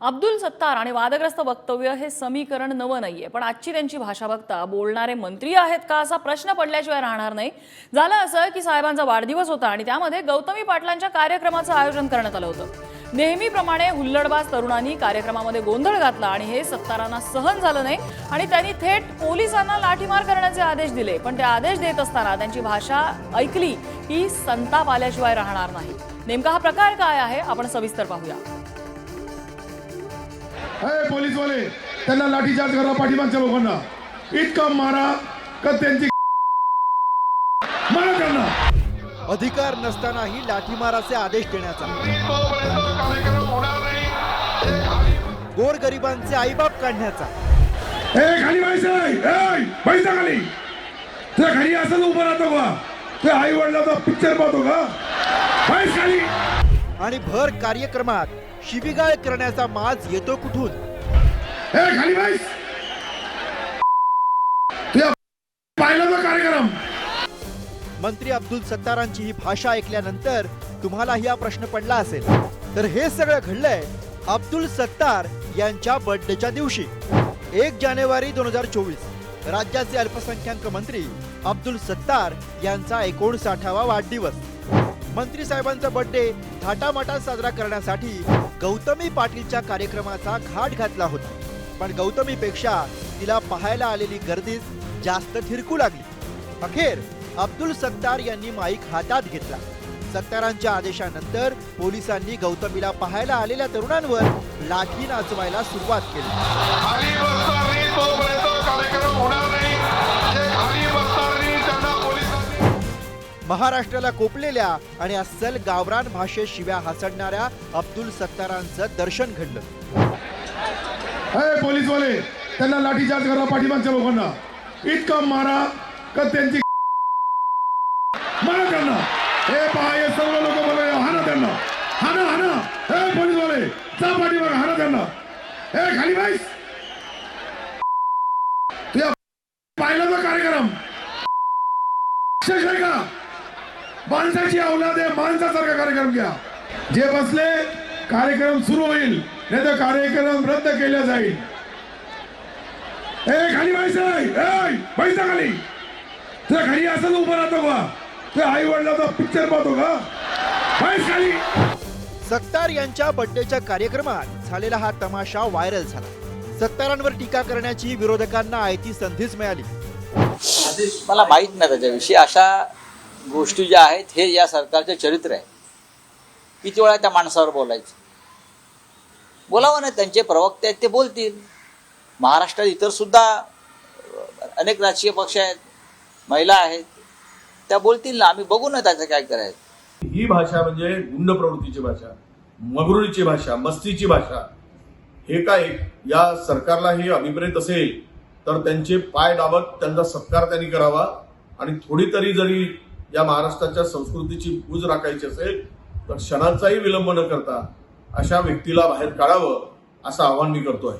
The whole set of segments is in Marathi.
अब्दुल सत्तार आणि वादग्रस्त वक्तव्य हे समीकरण नवं नाहीये. पण आजची त्यांची भाषा बघता बोलणारे मंत्री आहेत का असा प्रश्न पडल्याशिवाय राहणार नाही. झालं असं की साहेबांचा वाढदिवस होता आणि त्यामध्ये गौतमी पाटलांच्या कार्यक्रमाचं आयोजन करण्यात आलं होतं. नेहमीप्रमाणे हुल्लडबाज तरुणांनी कार्यक्रमामध्ये गोंधळ घातला आणि हे सत्तारांना सहन झालं नाही आणि त्यांनी थेट पोलिसांना लाठीमार करण्याचे आदेश दिले. पण ते आदेश देत असताना त्यांची भाषा ऐकली की संताप आल्याशिवाय राहणार नाही. नेमका हा प्रकार काय आहे? आपण सविस्तर पाहूया. हे पोलीसवाले त्यांना लाठीचार्ज करा पाठीमागच्या लोकांना. इतका मारा का त्यांची मारा त्यांना. अधिकार नसतानाही लाठीमाराचे आदेश देण्याचा. गोरगरिबांचे आईबाप काढण्याचा. हे खाली पैसा खाली. खाली असं उभं राहतो का? तुझ्या आई वडिलाचा पिक्चर पाहतो का? खाली. आणि भर कार्यक्रमात शिबिगाळ करण्याचा माज येतो कुठून? कार्यक्रम! मंत्री अब्दुल सत्तारांची ही भाषा ऐकल्यानंतर तुम्हालाही हा प्रश्न पडला असेल. तर हे सगळं घडलंय अब्दुल सत्तार यांच्या बर्थडेच्या दिवशी एक जानेवारी दोन हजार चोवीस. राज्याचे अल्पसंख्याक मंत्री अब्दुल सत्तार यांचा एकोणसाठावा वाढदिवस. मंत्री साहेबांचा बर्थडे थाटामाटात साजरा करण्यासाठी गौतमी पाटीलच्या कार्यक्रमाचा घाट घातला होता. पण गौतमीपेक्षा तिला पाहायला आलेली गर्दीच जास्त थिरकू लागली. अखेर अब्दुल सत्तार यांनी माईक हातात घेतला. सत्तारांच्या आदेशानंतर पोलिसांनी गौतमीला पाहायला आलेल्या तरुणांवर लाठी नाचवायला सुरुवात केली. महाराष्ट्राला कोपलेल्या आणि अस्सल गावरान भाषेत शिव्या हासडणाऱ्या अब्दुल सत्तारांचं दर्शन घडलं. हे पोलीसवाले त्यांना लाठीचार्ज करा पाठीमागच्या लोकांना. इतकं मारा का त्यांची मारा त्यांना. हे पहा हे सर्व लोक बोलाय हाना त्यांना. हाना हाना हे पोलीसवाले जा पाठीमाग हाना त्यांना. हे खाली बाईस तुझ्या पाहिला तो कार्यक्रम. का माणसाची अवलाद आहे माणसासारखा कार्यक्रम घ्या. जे बसले कार्यक्रम सुरू होईल. नाही तर कार्यक्रम रद्द केला जाईल. ए खाली व्हायचं खाली. तुझ्या खाली असं उभं राहतो का? तुझ्या आई वडिलाचा पिक्चर पाहतो का? खाली. सत्तार यांच्या बर्थडेच्या कार्यक्रमात झालेला हा तमाशा व्हायरल झाला. सत्तारांवर टीका करण्याची विरोधकांना आयती संधीच मिळाली. मला माहीत नाही त्याच्याविषयी. अशा गोष्टी ज्या आहेत हे या सरकारचे चरित्र आहे. किती वेळा त्या माणसावर बोलायचं? बोलावं ना त्यांचे प्रवक्ते आहेत ते बोलतील. महाराष्ट्रात इतर सुद्धा अनेक राजकीय पक्ष आहेत महिला आहेत त्या बोलतील ना. आम्ही बघू ना त्याचं काय करायचं. ही भाषा म्हणजे गुंड प्रवृत्तीची भाषा मगरुळीची भाषा मस्तीची भाषा. हे काय? या सरकारला हे अभिप्रेत असेल तर त्यांचे पाय दाबत त्यांचा सत्कार त्यांनी करावा. आणि थोडी तरी जरी या महाराष्ट्राच्या संस्कृतीची पूज राखायची असेल तर क्षणाचाही विलंब न करता अशा व्यक्तीला बाहेर काढावं असं आवाहन मी करतोय.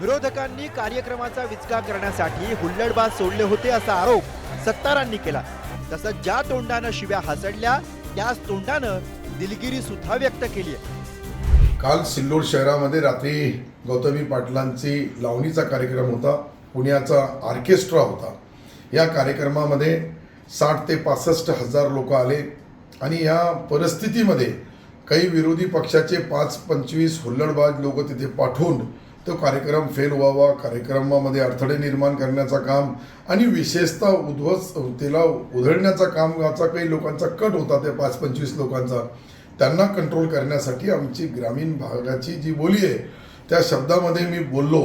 विरोधकांनी कार्यक्रमाचा विचका करण्यासाठी हुल्लडबाज सोडले होते असा आरोप सत्तारांनी केला. तसंच ज्या तोंडानं शिव्या हासडल्या त्याच तोंडानं दिलगिरी सुद्धा व्यक्त केली आहे. काल सिल्लोड शहरामध्ये रात्री गौतमी पाटलांची लावणीचा कार्यक्रम होता. पुण्याचा ऑर्केस्ट्रा होता. या कार्यक्रमामध्ये साठ ते पासष्ट हजार लोक आले. आणि या परिस्थितीमध्ये काही विरोधी पक्षाचे पाच पंचवीस हुल्लडबाज लोक तिथे पाठवून तो कार्यक्रम फेल व्हावा. कार्यक्रमामध्ये अडथळे निर्माण करण्याचं काम आणि विशेषतः उद्ध्वस्त त्याला उधळण्याचा काम याचा काही लोकांचा कट होता त्या पाच पंचवीस लोकांचा. त्यांना कंट्रोल करण्यासाठी आमची ग्रामीण भागाची जी बोली आहे त्या शब्दामध्ये मी बोललो.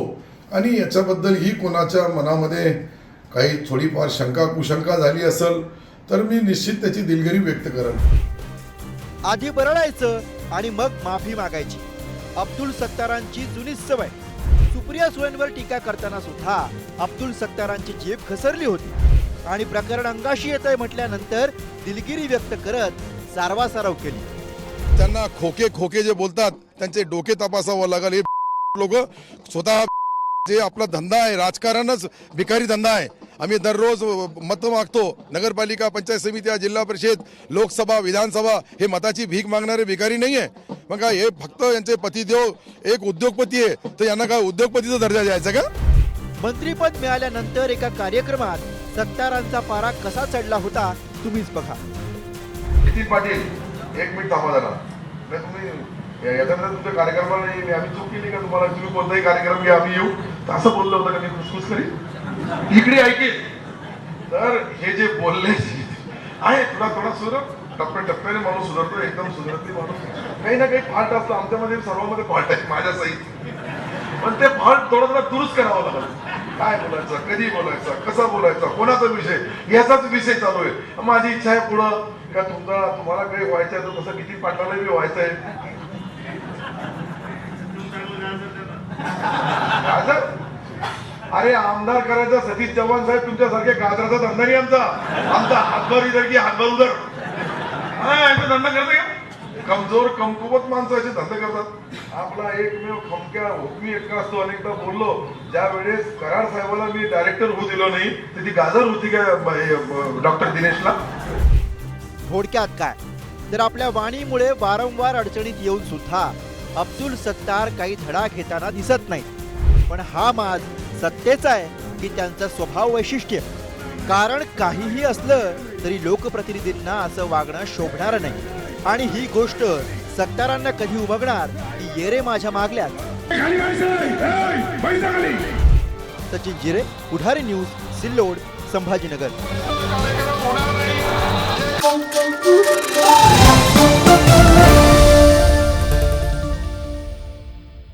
आणि याच्याबद्दल ही कोणाच्या मनामध्ये काही थोडीफार शंका कुशंका झाली असेल तर मी निश्चित त्याची दिलगिरी व्यक्त करेन. आधी बरळायचं आणि मग माफी मागायची. अब्दुल सत्तारांची जुनी सवय. सुप्रिया सुळेंवर टीका करताना सुद्धा अब्दुल सत्तारांची जीभ घसरली होती. आणि प्रकरण अंगाशी येतंय म्हटल्यानंतर दिलगिरी व्यक्त करत सारवासारव केली. त्यांना खोके खोके जे बोलतात त्यांचे डोके तपासावं लागेल. हे लोक स्वतः जे आपला धंदा आहे राजकारणच भिकारी धंदा आहे. आम्ही दररोज मत मागतो. नगरपालिका पंचायत समित्या जिल्हा परिषद लोकसभा विधानसभा हे मताची भीक मागणारे भिकारी नाही आहे. मग काय हे फक्त यांचे पतिदेव एक उद्योगपती आहे. तर यांना काय उद्योगपतीचा दर्जा द्यायचा का? मंत्रीपद मिळाल्यानंतर एका कार्यक्रमात सत्तारांचा पारा कसा चढला होता तुम्हीच बघा. नितीन पाटील एक मिनिट थांबा जरा. नाही तुम्ही या- तुमच्या कार्यक्रमाला येईल. आम्ही चूक केली का तुम्हाला? तुम्ही कोणताही कार्यक्रम घ्या आम्ही येऊ. तर असं बोललं होतं का मी? खुसखुस करी इकडे ऐकेल. तर हे जे बोलले आहे. थोडा थोडा सुधर टप्प्या टप्प्याने माणूस सुधारतो एकदम सुधारते माणूस. काही ना काही फॉल्ट असतो. आमच्यामध्ये सर्वांमध्ये फॉल्ट आहे. माझ्या सहित. पण ते फॉल्ट थोडं थोडा दुरुस्त करावं लागलं. काय बोलायचं? कधी बोलायचं? कसा बोलायचा? कोणाचा विषय? याचाच विषय चालू आहे. माझी इच्छा आहे पुढं. का तुमचा तुम्हाला काही व्हायचं आहे तर तसं किती पाटलाला मी व्हायचं आहे गाजर? अरे आमदार करायचा सतीश चव्हाण साहेब तुमच्यासारखे गाजराचा धंदा नाही आमचा. आमचा हातभर इधर की हातभर उधर. यांचा धंदा करते का? कमजोर कमकुवत माणसं असे धंदे करतात. आपला एकमेव खमक्या हुकमी एकटा असतो. अनेकदा बोललो ज्या वेळेस करार साहेबाला मी डायरेक्टर होऊ दिलो नाही तर ती गाजर होती का डॉक्टर दिनेशला? थोडक्यात काय? तर आपल्या वाणीमुळे वारंवार अडचणीत येऊन सुद्धा अब्दुल सत्तार काही धडा घेताना दिसत नाही. पण हा माज सत्तेचा आहे की त्यांचं स्वभाव वैशिष्ट्य. कारण काहीही असलं तरी लोकप्रतिनिधींना असं वागणं शोभणार नाही. आणि ही गोष्ट सत्तारांना कधी उभगणार ती येरे माझ्या मागल्यात. सचिन जिरे पुढारी न्यूज सिल्लोड संभाजीनगर.